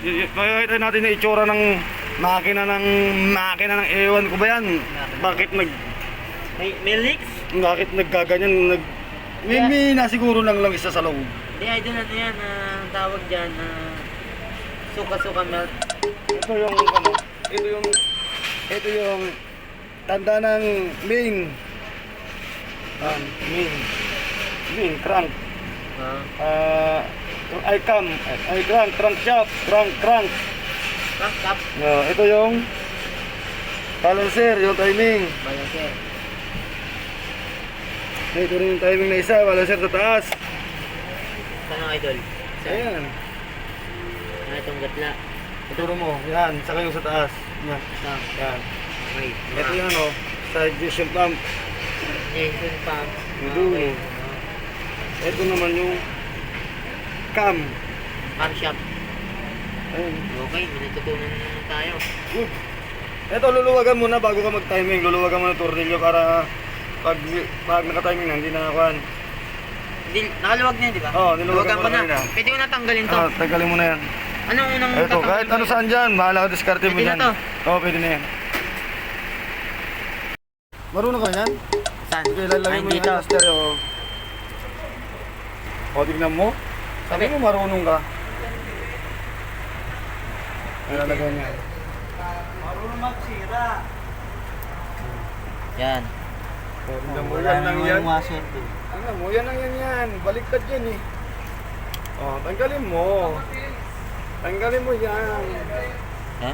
Makikita natin yung itsura ng makina ng makina ng ewan ko ba yan? Bakit nag May, may leaks? bakit naggaganyan nag may, may na siguro lang lang isa sa loob. Hindi, idol ano yan, ang tawag dyan, ah, suka-suka melt. Ito yung ano, ito yung ito yung tanda ng main. Um, main. Main crank. Ah, Ah, I cam, I crank, crank shop, crank crank. crank cap, No, ito yung balancer, yung timing. balancer. Ito rin yung timing na isa, balancer sa taas. Saan ang idol? Saan? Ayan. Ah, itong gatla. Ituro mo, yan, saka yung sa taas. Yan, Ito. yan. Okay. Ito yung ano, side vision pump. Engine pump. Yung dulo. Okay. Ito naman yung cam. Cam shop. Ayun. Okay, may natutunan tayo. Good. Ito, luluwagan muna bago ka mag-timing. Luluwagan mo ng tornilyo para pag, pag naka-timing na, hindi na nakuhan. Hindi, nakaluwag na yun, di ba? Oo, niluwagan Luwagan ko ko na na. Pwede ko na tanggalin to. Ah, tanggalin mo na yan. Anong unang Ito, kahit ano saan dyan, bahala ka diskarte mo Pwede na dyan. to? Oo, pwede na yan. Marunong ka yan? Saan? Sige, lalagay Ay, mo yung dito. stereo. O, tignan mo. Sabi mo marunong ka. Ay, lalagay niya. Yan. O, tignan mo, yan lang yan. Tingnan mo, yan lang yan yan. Baliktad yan eh. O, tanggalin mo. Tanggalin mo yan. Ha?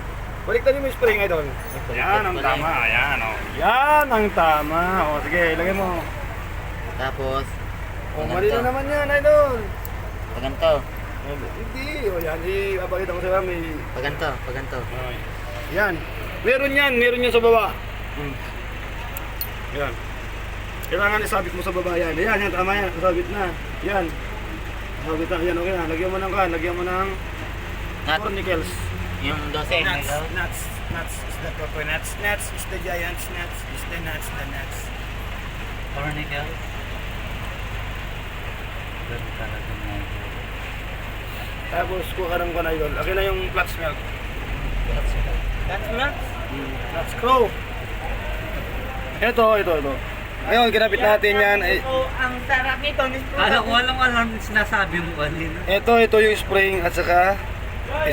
Baliktad mo yung spring, idol. Yan ang tama, yan o. Yan ang tama. O, sige, ilagay mo. Tapos, O, mali na naman yan, idol. pag ganito, Hindi, o yan, ipapakita ko sa may... pag ganito, pag ganito. Yan. Meron yan, meron yan sa baba. Hmm. Yan. Kailangan isabit mo sa baba yan. Yan, yan, tama yan. Isabit na. Yan. Isabit na. Yan, okay na. Lagyan mo ng kan. Lagyan mo ng Nut, cornicles. yung 12. Nuts, nuts, nuts is the proper nuts. Nuts is the giant's nuts. Is the nuts, the nuts. Cornicle. Tapos, kuha ka ng kan, idol. Akin na yung flat milk. That's milk? Flat screw. Ito, ito, ito. Ngayon, kinabit natin yan. Eh, Oh, ang sarap nito. Alam ko, alam ko lang sinasabi mo kanina. Ito, ito yung spring at saka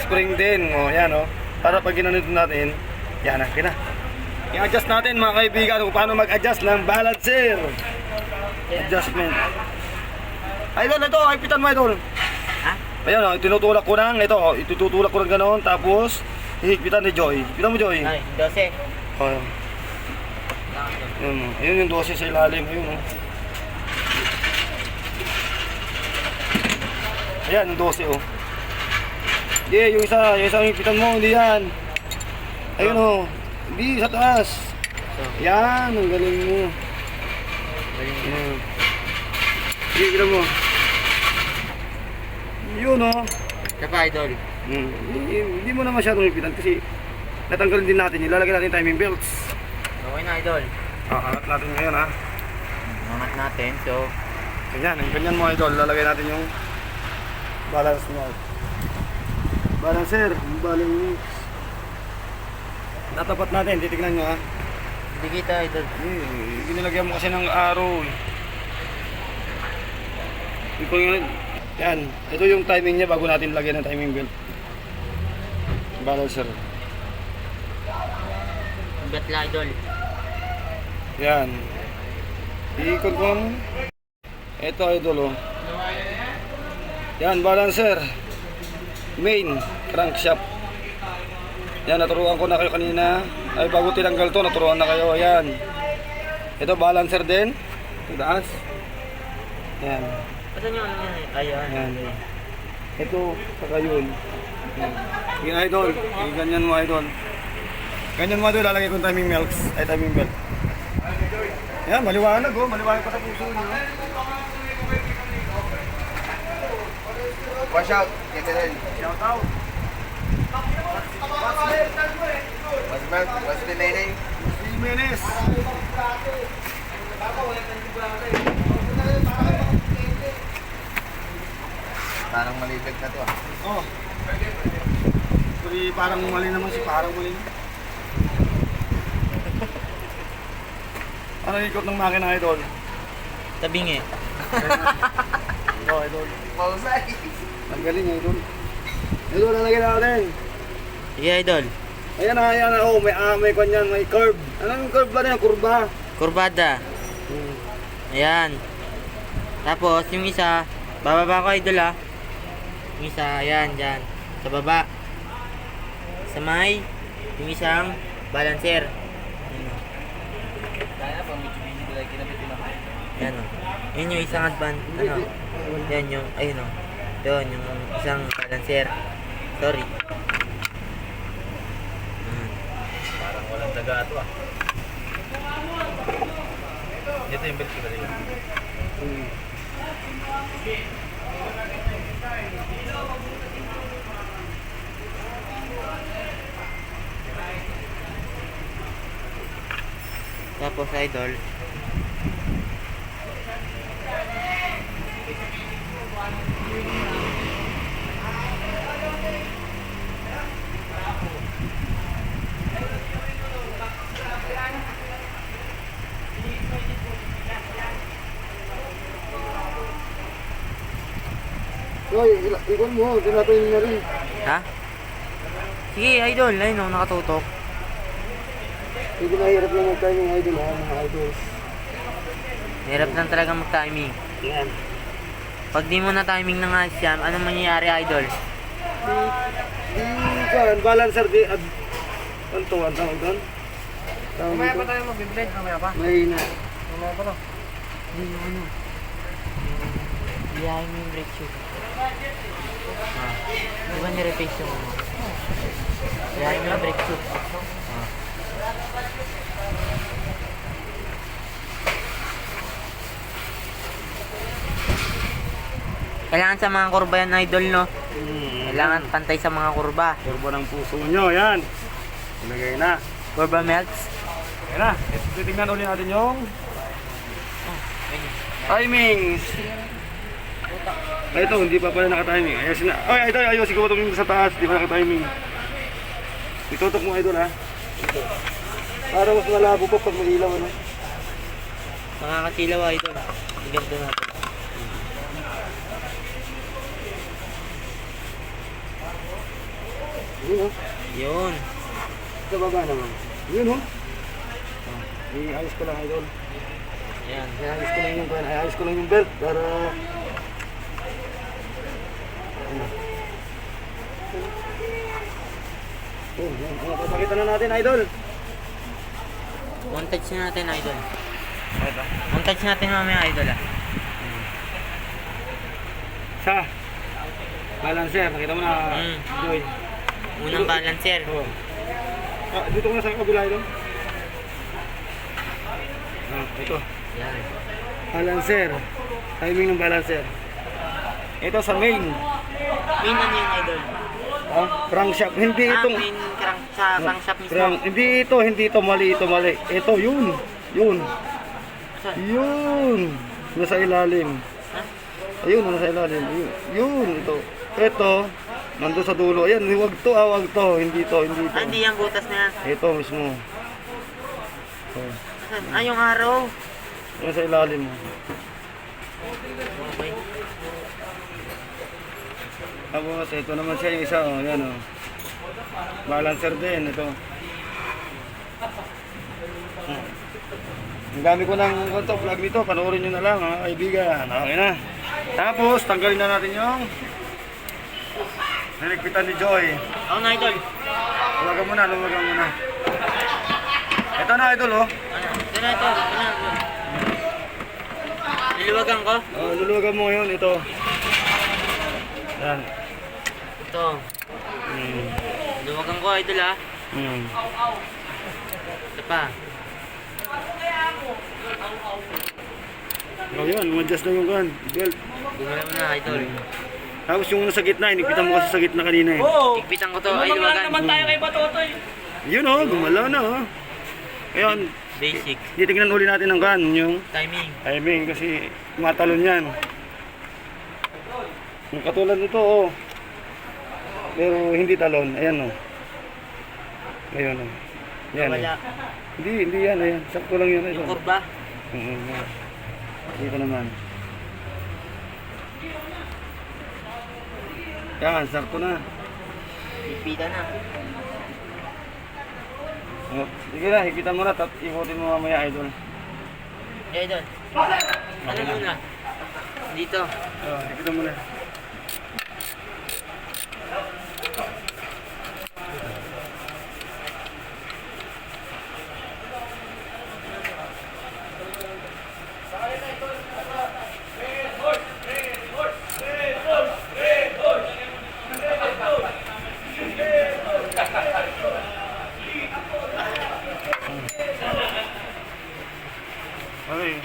spring din. O, yan o. Para pag ginanito natin, yan na, kina. I-adjust natin mga kaibigan kung paano mag-adjust ng balancer. Adjustment. Idol, ito, ipitan mo idol. Ha? Ayan o, tinutulak ko lang. Ito, o, itutulak ko lang ganoon. Tapos, hihigpitan ni Joy. Higpitan mo Joy. Ay, 12. O, yan. Yun, yung 12 sa ilalim. Ayun o. Ayan, yung 12 o. Hindi, yung isa, yung isa higpitan mo, hindi yan. Ayun o. Hindi, sa taas. Yan, ang galing mo. Yan. Sige, kita mo. Yun o. Ito pa, idol. Hmm. Hindi, hindi mo na masyadong higpitan kasi natanggalin din natin. Ilalagay natin timing belts. Okay na, idol. Angat natin ngayon ha. Angat natin. So, Ganyan, yung ganyan mo idol. Lalagay natin yung balance niya. Balancer, balance. Natapat natin, titignan nyo ha. hindi kita, idol. Eh, ginilagyan mo kasi ng arrow. eh. Yun- yan, ito yung timing niya bago natin lagyan ng timing belt. Balancer. Ang gatla, idol. Yan. Iikot mo. Ito idol oh. Yan, balancer. Main, crankshaft. Yan, naturuan ko na kayo kanina. Ay, bago tinanggal to, naturuan na kayo. Yan. Ito, balancer din. Sa taas. Yan. Saan yung ano yan? eh? Ayan. Yan. Ito, saka yun. Sige, idol. Sige, ganyan mo, idol. Ganyan mo, idol. Lalagay ko yung timing belts. Ay, timing belt. Yan, maliwanag, oh. Maliwanag pa sa puso niyo. Watch out, get. Shout out. What's the, what's the name? Jimenez. Parang malibig na to ah. Oh. Sabi, parang mali naman si parang mali naman. ano ikot ng makina idol? Tabing eh. Oh, idol. Ang galing idol. Idol, lalagyan natin. Yeah, idol. Ayan na, ayan na. Oh, may, ah, may kanyan, may curve. Anong curve ba na yan? Kurba. Kurbada. Hmm. Ayan. Tapos, yung isa, bababa ko idol ah. Yung isa, ayan, dyan. Sa baba. Sa may, yung isang balancer. Ayan o. Ayan o. Yun yung isang advan, ano. Yan yung, ayun o. Yun, yung isang balancer. Sorry. Ayan. Parang walang daga ito ah. Ito yung belt ko talaga. Hmm. Tapos idol. Hoy, ila- ikot mo. Tinatayin na rin. Ha? Sige, idol. Ayun o, nakatutok. Hindi mahirap lang mag-timing idol ha, mga idols. Hirap lang talaga mag-timing. Yan. Pag di mo na timing ng nga siyam, ano mangyayari, idol? Di kan, balancer di ad ano to, ang tawag doon? Tawag Mamaya pa dito? tayo mag-blend, mamaya pa. May na. Mamaya pa to. Yung ano? Iyahin mo yung brake shoe. Ah. Di ba nirepace yung ano? Iyahin mo yung brake shoe. Kailangan sa mga kurba yan, idol, no? Hmm. Kailangan pantay sa mga kurba. Turbo ng puso nyo, yan. Ilagay na. Kurba melts. Yan na. Titignan ulit natin yung timings. Ay, ito, hindi pa pala naka-timing. Ayusin na. Ay, ito, ayusin ko itong sa taas. Hindi pa naka-timing. Itutok mo, idol, ha? Para mas malabo pa pag may ilaw, ano? Nakakasilaw, idol. Ganito natin. Yun, oh. Yun. Sa baba naman. Yun, oh. I-ayos ko lang, idol. Yan. I-ayos ko lang yung, i-ayos ko lang yung belt para... Ano? Oh. Oh, papakita na natin, idol. Montage na natin, idol. Montage natin mamaya, idol, ah. Sa balancer, nakita mo na, Mm. Joy. Unang balancer. Oh. Ah, dito ko na sa kabila, idol. Ah, ito. Yan. Balancer. Timing ng balancer. Ito sa main. Main ano yung idol? Ah, crankshaft. Hindi Ah, itong... main crank, sa crankshaft mismo. Crank. Hindi ito, hindi ito mali, ito mali. Ito, yun. Yun. Saan? Yun. Nasa ilalim. Ha? Ayun, nasa ilalim. Yun. Yun, ito. Ito, nandun sa dulo. Ayan, wag to, ah, wag to. Hindi to, hindi to. Ah, hindi yan butas na yan. Ito mismo. Oh. Ah, yung araw. Nasa ilalim mo. Okay. Tapos, ito naman siya yung isa, oh. Yan, oh. Balancer din, ito. Hmm. Ang dami ko ng konto vlog nito, panoorin nyo na lang, ha, kaibigan. Okay na. Tapos, tanggalin na natin yung niligpitan ni Joy. Ako na, idol. Luwagan muna, luwagan muna. Ito na, idol, oh. Ano? Ito na, ito. Ito na. ko. oh luluwagan mo yun, ito. Yan. Ito. Hmm. Niliwagan ko, idol, ah. Hmm. Ito pa. Oh, yan, adjust na yung kan, belt. Gumalaw na, idol. Tapos yung nasa gitna, inigpitan mo kasi sa gitna kanina eh. Ikpitan ko to, ay liwagan. Yun oh, gumalaw na oh. Ngayon, Basic. titignan uli natin ang kan, yung Timing. timing kasi matalon yan. Yung katulad nito oh. pero hindi talon. Ayan o. Ayan o. Yan eh. Wala. Hindi, hindi yan. Ayan. Sakto lang yun. Yung Idol. kurba. Mm, yan. Dito naman. Yan, sakto na. Pipita na. Oh, sige na, higpitan mo na, tapos ikutin mo mamaya, idol. Doon. Ano muna? Dito. Oh, higpitan mo na. Okay.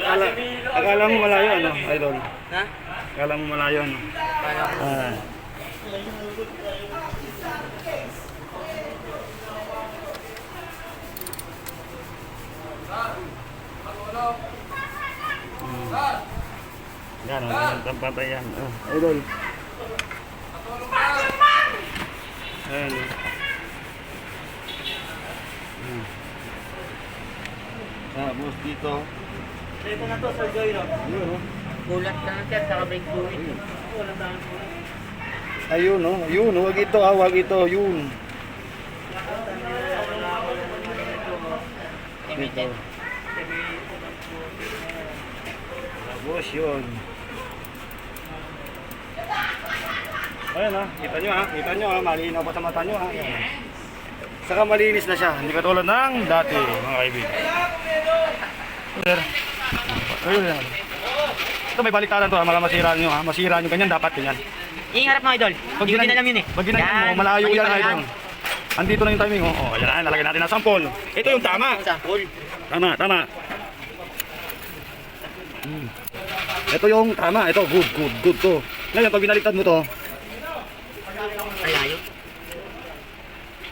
Akala, akala mo malayo, ano, idol? Ha? Akala mo malayo, ano? Paano? Ah. Hmm. Yan, ang pantay yan. Oh, idol. Ayan. oh. Hmm. Tapos dito. Ito na to, Sir Joy, no? Yun, oh. Kulat lang sir, saka brake fluid. Ayun, no? Yun, huwag ito, ah, huwag ito, yun. Limited. Tapos yun. Ayan ha, kita nyo ha, kita nyo ha, malinaw pa sa mata nyo ha. Ayan. Saka malinis na siya, hindi katulad ng dati mga kaibigan. Sir, ayun yan. Ito may baliktaran to ha, mga masira nyo ha, masira nyo ganyan, dapat ganyan. Yung harap mo, idol. Pag Hindi alam yun eh. Pag ginanyan mo, Yan. malayo yan idol. Andito na yung timing oh. Oh, ayan na, lalagay natin ng sample. Ito yung tama. Sample. Tama, tama. Hmm. Ito yung tama, ito good, good, good to. Ngayon, pag binaliktad mo to, Ang layo.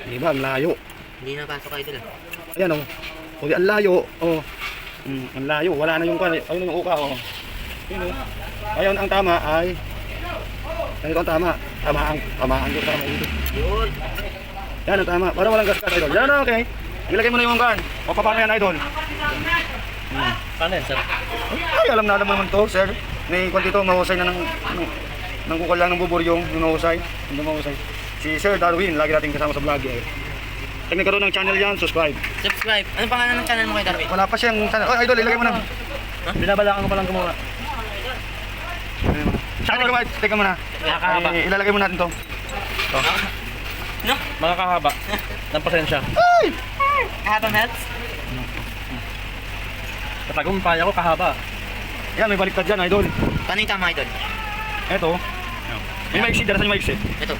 di ba, ang layo. Hindi na pasok idol ah. Ayan oh. O, di, ang layo. Oh. Mm, ang layo. Wala na yung kwan. Ayun yung uka oh. Yun oh. Ngayon, ang tama ay Ganito ang tama. Tama ang tama ang tama dito. Yun. Yan ang tama. Para walang gasgas idol. Yan okay. Ilagay mo na yung kwan. O paano yan idol? Paano yan, sir? Ay, alam na alam naman to, sir. May kwan dito, mahusay na ng, ng, ng kukal lang ng buburyong, yung mahusay. Yung mahusay. Si Sir Darwin, lagi natin kasama sa vlog eh. Pag nagkaroon ng channel yan, subscribe. Subscribe. Anong pangalan ng channel mo kay Darwin? Wala pa siyang channel. Oh, idol, ilagay mo na. Binabalakang ko palang gumawa. Saka teka muna, teka muna. Nakakahaba. Eh, ilalagay mo natin to. No? Mga kahaba. ng pasensya. Habang health? Katagumpay ako kahaba. Yan, may baliktad dyan, idol. Paano yung tama idol? Eto. May maiksi, dala sa yung maiksi. Ito.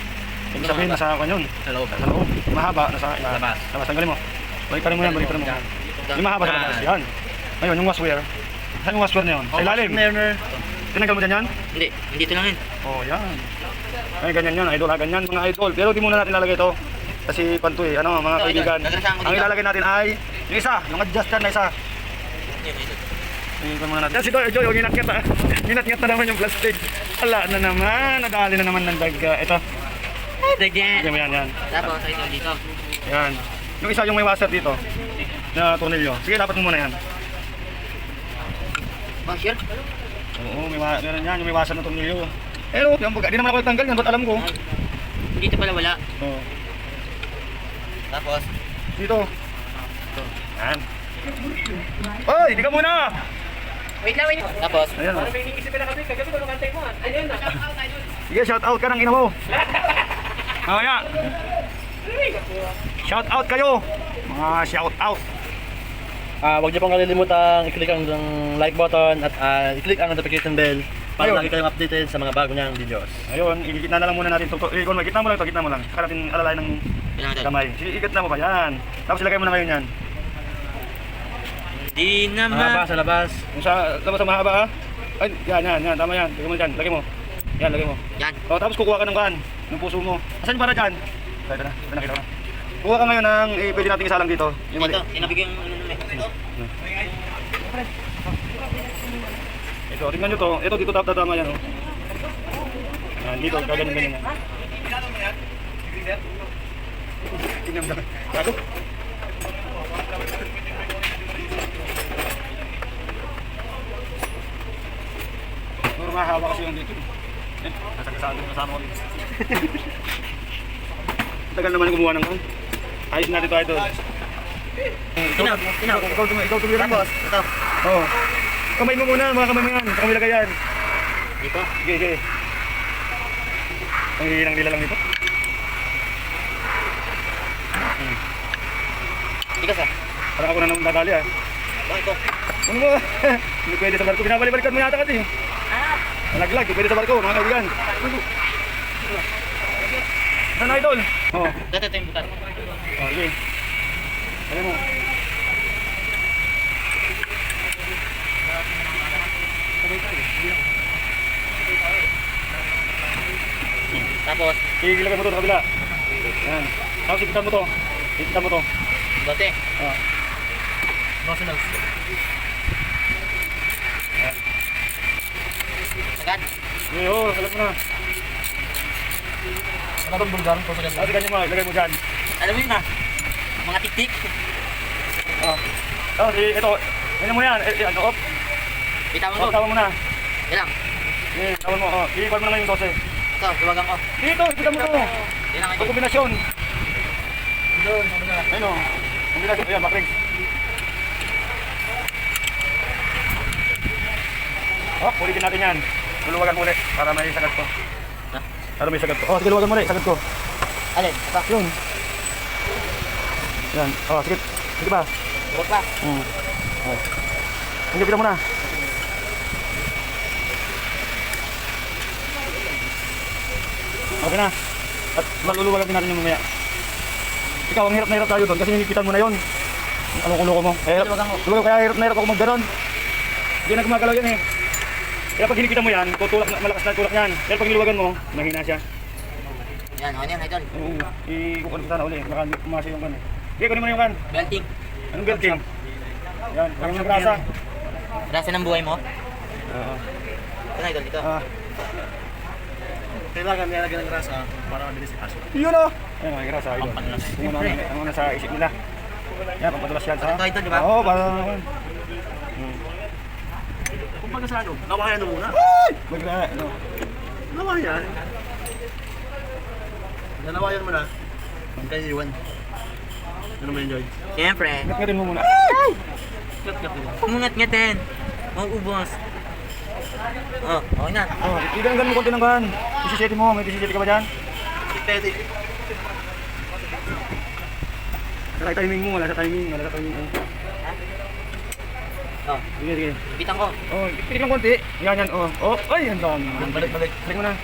Ibig sabihin, nasa kwan yun. Sa loob. Sa loob. Mahaba, nasa Labas. Labas, tanggalin mo. Baliktarin mo yan, baliktarin mo. Yung mahaba sa labas, yan. Ayun, yung waswear. Saan yung waswear na yun? Sa ilalim. Nerner. Tinanggal mo dyan yan? Hindi. Hindi ito lang yun. Oh, yan. Ay, ganyan yan, idol ha, ganyan mga idol. Pero di muna natin lalagay ito. Kasi panto eh, ano mga Ito, kaibigan. Ang ilalagay natin ay, yung isa, yung adjuster na isa. Tingnan muna natin. Yan si Joy, Joy, huwag inat-ngat ah. Inat-ngat na naman yung plastic. Ala na naman, nadali na naman ng daga. Ito, Dagyan. yan, yan, yan. Tapos idol dito. Yan. Yung isa yung may washer dito. Na tornilyo. Sige, dapat mo muna yan. Oh, sure? Oo, may wa- meron yan, yung may washer na tornilyo. Pero, yung baga, di naman ako nagtanggal yan, ba't alam ko? Dito pala wala. Oo. Tapos, Dito. Yan. Oy, di ka muna! wait lang, wait lang. Tapos, Ayan o. Sige, shout out ka ng ina mo. Mamaya. Shout out kayo. Mga shout out. Ah, huwag niyo pong kalilimutang i-click ang like button at ah, i-click ang notification bell para Ayun. lagi kayong updated sa mga bago niyang videos. Ayun, igitna na lang muna natin ito. Eh, kung mo lang ito, gitna mo lang. Saka natin alalay ng kamay. Sige, ikit na mo ba? Yan. Tapos ilagay mo na ngayon yan. Di Mahaba naman. sa labas. Yung sa labas sa mahaba ha. Ay, yan, yan, yan. Tama yan. Lagay mo dyan. Lagay mo. Yan, lagay mo. Yan. O, tapos kukuha ka ng kan, ng puso mo. Asan yung para dyan? Ito, ito na. Ito nakita ko na. Kuha ka ngayon ng, eh, pwede natin isalang dito. Yung mali. Ito, sinabi ko yung ano eh. Ito, tingnan nyo to. Ito, dito tap tatama yan. Oh. Yan, dito, gaganyan ganyan yan. Tingnan mo. Ako. Pero mahawa kasi yung dito. Eh, nasa kasama ko kasama ko dito. Tagal naman kumuha ng kan. Ayos natin ito idol. Sino? Sino? Ikaw tumi, ikaw tumira mo. Ito. Oo. Kamay mo muna, mga kamay mo yan. Kamay lagay yan. Dito. Sige, sige. Ang hihinang nila lang dito. Tigas ah. Parang ako na naman dadali ah. Bakit ko? Ano mo? Hindi pwede sa barko. Binabalik-balikan mo yata kasi. Ah! Nalaglag, hindi pwede sa barko, mga kaibigan. Saan na idol? Oo. Dito ito yung butas. Oh, sige. Alam mo. Tapos, Igilagay mo to sa kabila. Yan. Tapos ipitan mo to. Ipitan mo to. dote. Oh. Nose nose. Agad. Sige, oo, salat mo na. Ano itong bulgar? Ito sa ganda. Ganyan mo, ilagay mo dyan. Alam mo yun ah. Mga tik-tik. Oh. Tapos, i- ito. Ganyan mo yan. Eh, eh, ano, op. Bitawan Oh, ko. tawon mo na. Yan lang. Sige, tawon mo. Oh, iikot mo naman yung 12. Ito, tuwagan ko. Dito, ipitan mo to. Yan Ang kombinasyon. Doon, ano. Kombinasyon. Ayan, backring. Oh, ulitin natin yan. Luluwagan ulit para may sagat ko. Para may sagat ko. Oh, sige, luwagan mo ulit. Sagat ko. Alin? Ito. Yun. Yan. Oh, sige. Sige ba? Huwag pa. Hmm. Oh. Hindi, kita mo na. Okay na. At maluluwagan din natin yung mamaya. Ikaw, ang hirap na hirap tayo doon kasi hinikitan mo na yun. Ano kulo ko mo? Kaya hirap, Luwagan ko. luwagan, kaya hirap na hirap ako magganon. Hindi na gumagalaw yan eh. Kaya pag hinikitan mo yan, tutulak na, malakas na tulak yan. Pero pag niluwagan mo, mahina siya. Yan, okay na yan, idol. Oo, i-kukul ko sana uli. Baka umasa yung kan eh. Sige, kunin mo na yung kan. Belting. Anong belting? Yan, ang ng grasa. Rasa ng buhay mo. Oo. Ito na, idol. Dito. Ah, Kailangan nilagyan ng grasa para mabilis ipasok. yun o! Ayun, may grasa. Ayun. Ano, ano, ano nasa isip nila. Yan, pampadulas yan sa... Ito, ito, di ba? Oo, para... Baga sa ano, nawayan mo muna. Magla, ano. Nawayan. Nanawayan mo na. Kayo iwan. Ano mo enjoy? Siyempre. Ngat-ngatin mo muna. Kat-kat nila. Pumungat-ngatin. Mauubos. Oh, okay na. Oh, iganggan mo konti ng kan. 17 mo, may 17 ka ba dyan? Pwede. Wala sa timing mo, wala sa timing, wala sa timing. Oh, Sige, sige. bitan ko. Oh, pitik lang konti. Yan, yan, oh. Oh, ay, ang dami. Balik, balik. Balik mo na.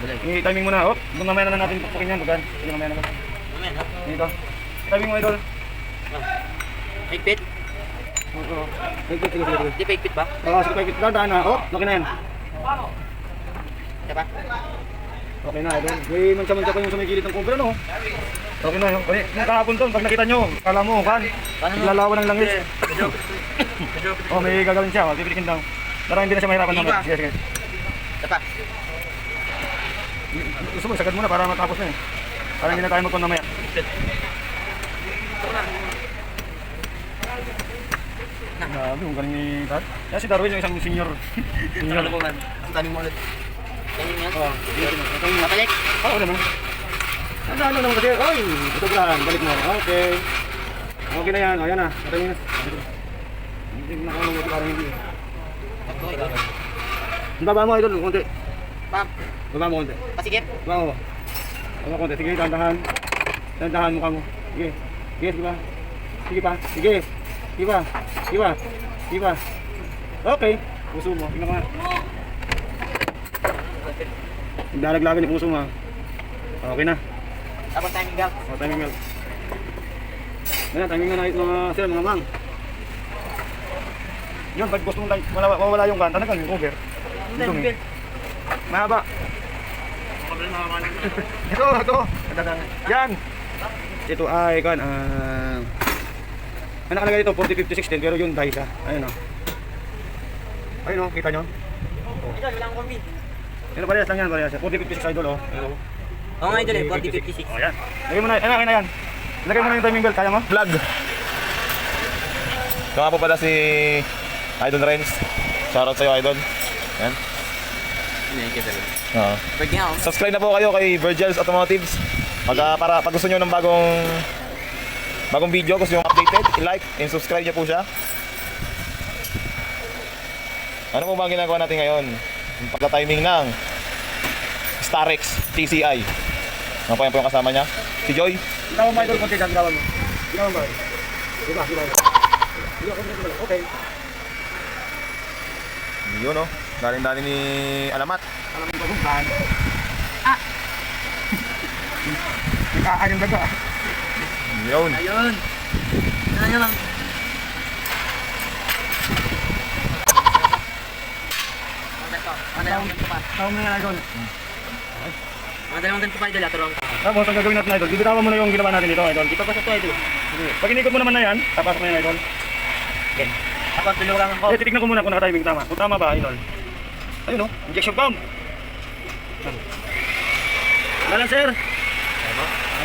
Balik. Yung timing mo na, oh. Doon mamaya na natin pupukin yan, bukan. Sige, mamaya na. Amen, ha? Dito. Timing mo, idol. Higpit? Oo. Sige, sige, sige. Di pa higpit ba? Oo, sige, pagkit lang, daan na. Oh, okay na yan. Diba? Okay na, idol. May mansa-mansa pa yung sa may gilid ng cover, no? Okay na, yung, yung kahapon doon, pag nakita nyo, kala mo, kan, mo? lalawan ng langis. oh, may gagawin siya, oh, pipilikin daw. Para hindi na siya mahirapan naman. Sige, sige. Diba? Gusto mo, sagad muna para matapos na eh. Para hindi na tayo magkon mamaya. Grabe, yung galing ni Dad. Yan si Darwin, yung isang senior. senior. Ano mo? Ang tanim mo ulit. Oh, ito yung Mabalik. Oo naman. Ano ano naman kasi, oy, ito lang, balik mo. Okay. Okay na yan, o yan na. Ito na. Hindi na ako nung parang hindi. Ang baba mo, idol, konti. Pam. Baba mo, konti. Pasikip. Baba mo. Baba konti. Sige, tandahan. Tandahan mukha mo. Sige. Sige, sige pa. Sige pa. Sige. Sige pa. Sige pa. Sige pa. Okay. Puso mo. Tingnan ka. Naglalaglagan yung puso mo. Okay na. Tapos timing belt. O, timing belt. Ayan, timing na na mga sir, mga mang. Yun, pag gusto mong wala, mawala yung kanta, nagal yung cover. Ito, eh. Mahaba. ito, ito. Yan. Ito ay, kan, ah... ang nakalagay dito, 40, 50, 16, pero yun, dahil siya. Ayun, o. Ayun, o, kita nyo? Idol, walang kombi. Ito, parehas lang yan, parehas. 40, 56 idol, o. Ito. Oo nga idol eh, 4056. O yan. Lagay mo na, ano, okay na yan. Lagay mo na yung timing belt, kaya mo? Vlog. Ito nga po pala si Idol Renz. Shoutout sa'yo, Idol. Yan. Thank you talaga. Oo. Pwede nga ako. Subscribe na po kayo kay Virgil's Automotives. Pag, ah, para, pag gusto nyo ng bagong bagong video, gusto nyo updated, i-like and subscribe nyo po siya. Ano po ba ang ginagawa natin ngayon? Yung pagka-timing ng Starex TCI. Ano po yan po yung kasama niya? Si Joy. Ginawa mo idol, konti dyan, ginawa mo. Ginawa mo. Diba, diba. Okay. Yun oh. Galing-galing ni Alamat. Alam mo kung saan. Ah! Nakakanyang daga. Yun. Ayun. Ano nyo lang. Dalawang ganito pa. Tawag mo yan idol. Mga dalawang ganito pa idol, aturuan ka. Tapos ang gagawin natin idol, bibitawan mo na yung ginawa natin dito idol. Di pa pa sa to idol. Sige. Pag inikot mo naman na yan, tapasok mo yan idol. Okay. Ako, tulungan ko. Eh, titignan ko muna kung naka-timing tama. Kung tama ba idol. Ayun oh, injection pump. Galang sir. Tama,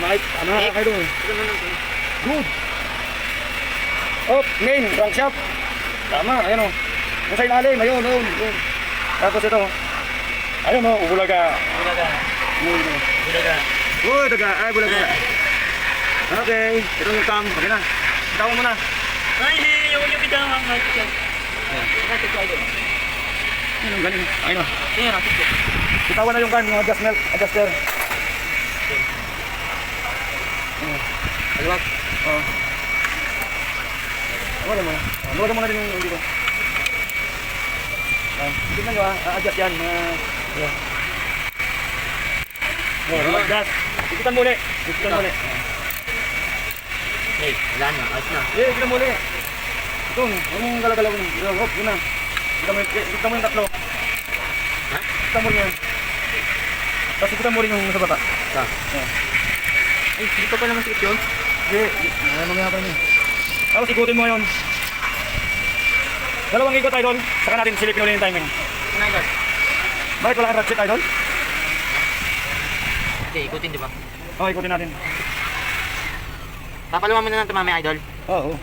tama Eh. idol. Good. Oh, main, crankshaft. Tama, ayun o. Yung sa ilalim, ayun, ayun, ayun. Tapos ito. Ayun o, bulaga. Bulaga. Ayun, ayun. Bulaga. Ay, bulaga. Okay, ito yung cam. Okay na. Bitawan mo na. Ay, hindi. Yung yung bitaw ang mga ito. Ratit ko idol. Ayun, ang galing. Ayun. Tingnan, ratit ko. Bitawan na yung kan, yung adjust melt, adjuster. Maluwag. Oh. Wala mo na. Wala mo na din yung dito. Ah, tignan nyo ah, a-adjust yan. Uh, yeah. Oh, mo ulit. Ikitan mo ulit. Hey, wala na. Ayos na. Eh, ikitan mo ulit. Ito, mong galagalaw mo. Ito, hop, yun na. Ikitan mo, yung- ikitan mo yung tatlo. Ha? Ikitan mo yan. Tapos ikitan mo rin yung sa bata. Sa. Ay, hindi pa pa naman sikip yun. Sige, eh, mamaya pa rin. Tapos ikutin mo ngayon. Dalawang ikot idol, saka natin silipin ulit yung timing. Ano idol? Bakit wala kang ratchet idol? Hindi, ikutin di ba? Okay, ikutin natin. Papaluwa mo na lang ito mamaya idol. Oo.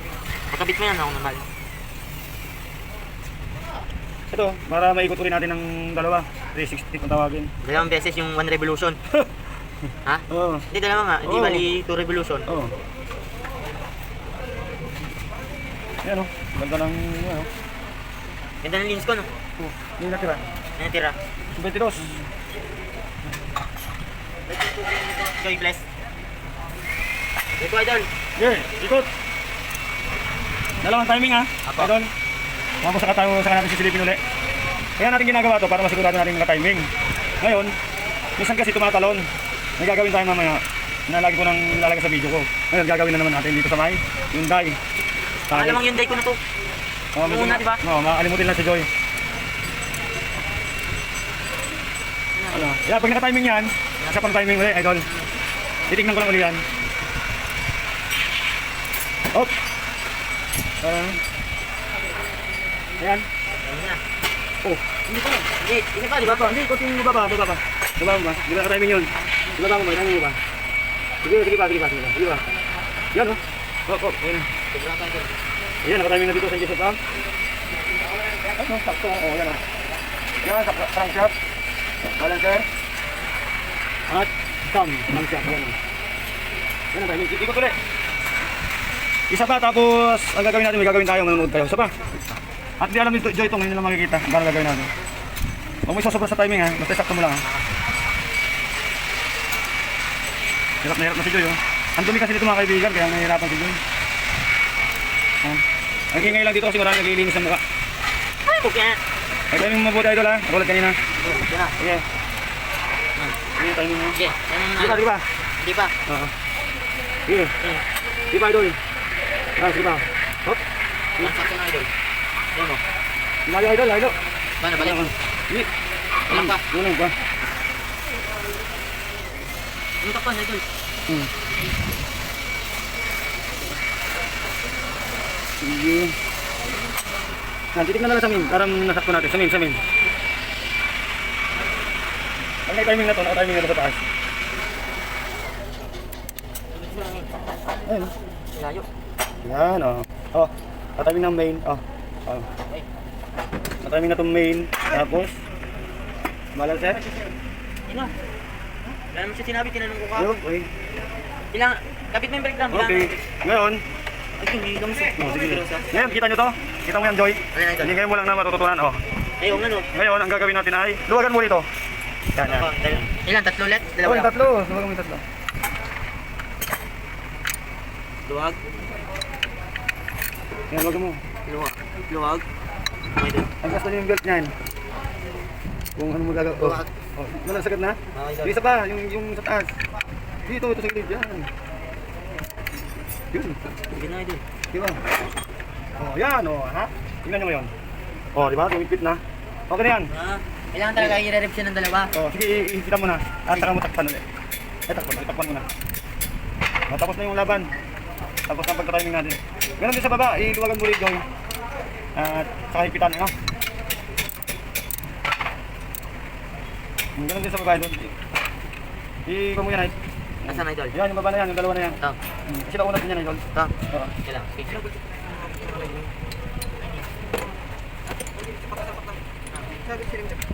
Pagkabit mo yan ako normal. Ito, para maikot ulit natin ng dalawa. 360 kung tawagin. Dalawang beses yung one revolution. ha? Oo. Hindi, dalawa nga. Hindi Oo. bali two revolution. Oo. Ayan o, ganda ng, ano, Ganda ng lens ko, no? oh, yung natira. Ano tira? 22. Joy bless. Ito idol. Yeah, ikot. Dalawang timing ha, Apo. idol. Tapos saka tayo, saka natin sisilipin ulit. Kaya natin ginagawa to para masigurado natin yung timing. Ngayon, minsan kasi tumatalon. May gagawin tayo mamaya. Nalagi ko nang lalagay sa video ko. Ngayon, gagawin na naman natin dito sa may Hyundai. Alam mo yung day ko na to. Oh, Una, di ba? Oo, makakalimutin lang si Joy. Ano? Yeah, pag naka-timing yan, sa pang timing ulit, idol. Titignan ko lang ulit yan. Hop! Uh, ayan. Oh, Hindi ko. Hindi, isa pa, di ba? baba, hindi, kunting baba, baba pa. Baba mo ba? Di ba naka-timing yun? Baba mo ba? Timing mo ba? Sige, sige pa, sige pa, sige pa. Sige pa. Yan, oh. Ayun. Sobrang tayo. Ayan, naka-timing na dito sa Joseph Pam. Ano, sakto. Oh, yan, oh. Yan, sa crankshaft. Balancer. At cam. Crankshaft, yan, oh. Yan ang timing. Ikot ulit. Isa pa, tapos ang gagawin natin, may gagawin tayo, manonood tayo. Isa pa. At di alam ni Joy itong, hindi lang makikita. Ang gano'n gagawin natin. Huwag mo isasobra sa timing ha, basta sakto mo lang ha. Hirap na hirap na si Joy oh. Ang dumi kasi dito mga kaibigan, kaya nahihirapan si Joy. Ah. Ang ingay lang dito kasi marami naglilinis ng mukha. Ay, kukya. Ay, timing mabuti idol ha, tulad kanina. Na. Sige, timing mo. Ang Di ba, di ba? Di ba? Oo. Sige. Di ba idol? Ah, sige pa. Hop. Ang sakto na idol. Yan mo. Layo idol, layo. Paano, balik? Sige. Walang pa. Ano ba? Yung takpan, idol. Hmm. Sige. Nah, titignan na lang sa min. Parang nasakto natin. Sa min, sa min. Ang may timing na to, naka-timing na to sa taas. Ayun. Layo. Yan, oh. Oh, tataming ng main. Oh. Oh. Tataming na itong main. Tapos, balancer. Ina. Wala naman siya sinabi, tinanong ko ka. Yun, okay. Ilang, kapit mo yung breakdown. ilang- Okay. Ngayon, Ay, hindi ka masok. oh, sige. Ngayon, kita nyo to? Kita mo yan, Joy? Hindi ngayon mo lang na matututunan, oh. Ay, oo nga no. Ngayon, ang gagawin natin ay, luwagan mo dito. Oh, dal- Ilan? Tatlo ulit? Oh, Dalawa yung lang. tatlo. Mo yung tatlo. Luwag. Yan, luwagan mo. Luwag. Luwag. Ang gusto niyo yung belt niyan. Kung ano mo gagawin. Oh. Luwag. Oh, wala sagad na? Yung isa pa, yung, yung sa taas. Dito, ito sa gilid, yan. Yun. Na, idol. Di ba? Oh, yan, oh, ha? Tingnan nyo ngayon. Oh, di ba? Tumipit na. Okay na yan. Ah, kailangan talaga i-rep siya ng dalawa. Oh, sige, i- ihipitan mo na. At saka mo takpan ulit. Eh, takpan, takpan mo na. Oh, tapos na yung laban. Tapos na ang pagka-timing natin. Ganun din sa baba, iluwagan mo rin, Joy. At saka hipitan, ano? Ganun din sa baba, doon. I-iwan mo yan, ay. Nasaan, idol? Yan, yung baba na yan, yung dalawa na yan. Ito. Hmm. Kasi nauna din yan, idol. Ito. Oo. Kailangan. Okay.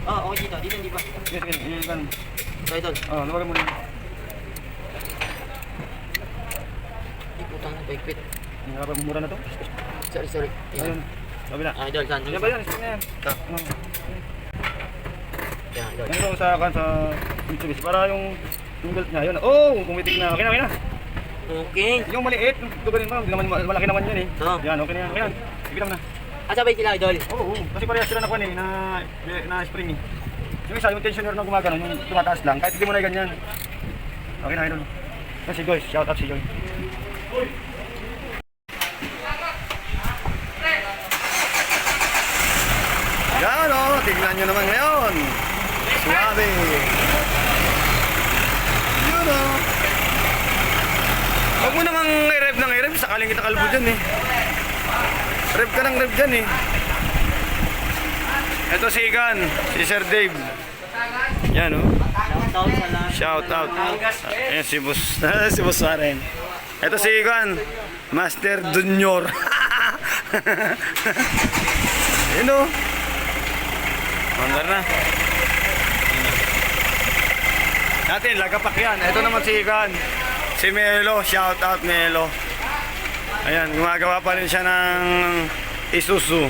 Oh, okay dito. Dito, hindi ba? Sige, sige, i-iwan. Ito, idol. Oh, luwagan mo rin. Ay, putang na, paikpit. Mura na to. Sorry, sorry. Ayun. Sabi na. Ah, idol, saan? Yan ba yan? Sige na yan. Ito. Oh. Yan, idol. Ano sa kan sa Mitsubishi para yung yung belt niya yun. Oh, pumitik na. Okay na, okay na. Okay. Yung maliit, yung ganun mo, hindi naman malaki naman yun eh. Oo. Yan, okay na yan. Okay na. Ibitam na. Ah, sabay sila, idol. Oo, oo. Kasi parehas sila nakuha eh, na, na spring eh. Yung isa, yung tensioner na gumagano, yung tumataas lang, kahit hindi mo na ganyan. Okay na, idol. Yan si Joy, shout out si Joy. Yan o, tignan nyo naman ngayon. Suwabe. Yun o. Huwag mo namang i-rev ng i-rev, sakaling kita kalbo dyan eh. Rev ka ng rev dyan eh. Ito si Igan, si Sir Dave. Yan o. Shout out. Ayan si Boss. si Boss Warren. Ito si Igan. Master Junior. Yun o. Mandar na. Natin, lagapak yan. Ito naman si Igan. Si Melo. Shout out Melo. Ayan, gumagawa pa rin siya ng Isuzu.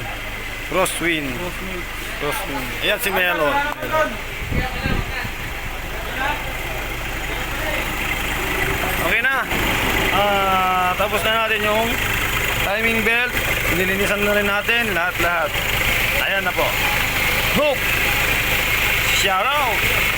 Crosswind. Crosswind. Ayan si Melo. Okay na. Ah, tapos na natin yung timing belt. Nilinisan na rin natin lahat-lahat. Ayan na po. Hook! Shout out!